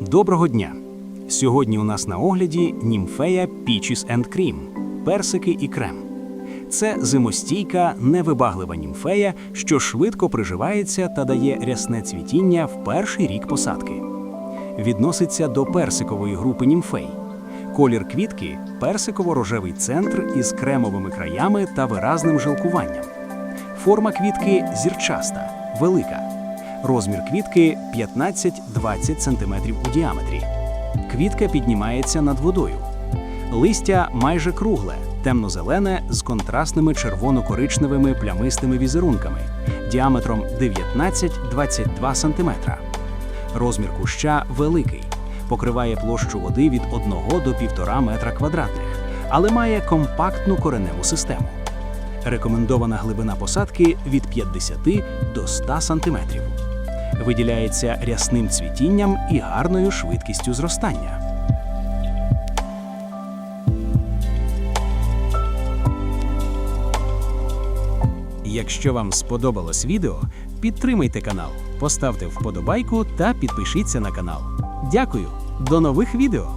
Доброго дня! Сьогодні у нас на огляді німфея Peaches and Cream – персики і крем. Це зимостійка, невибаглива німфея, що швидко приживається та дає рясне цвітіння в перший рік посадки. Відноситься до персикової групи німфей. Колір квітки персиково-рожевий центр із кремовими краями та виразним жилкуванням. Форма квітки зірчаста, велика. Розмір квітки 15-20 см у діаметрі. Квітка піднімається над водою. Листя майже кругле, темно-зелене з контрастними червоно-коричневими плямистими візерунками діаметром 19-22 см. Розмір куща великий, покриває площу води від 1 до 1,5 метра квадратних, але має компактну кореневу систему. Рекомендована глибина посадки від 50 до 100 см. Виділяється рясним цвітінням і гарною швидкістю зростання. Якщо вам сподобалось відео, підтримайте канал, поставте вподобайку та підпишіться на канал. Дякую! До нових відео!